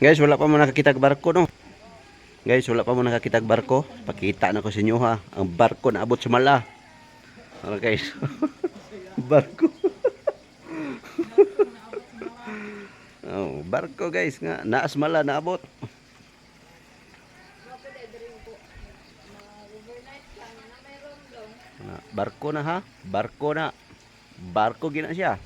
Guys, wala pa mo nakakita barko, no? Guys, wala pa mo nakakita barko. Pakita na ko sa inyo, ha? Ang barko na abot sa mala. Ano, guys? barko. oh, barko, guys, nga. Naas mala, naabot. Na, barko na, ha? Barko na. Barko gina siya.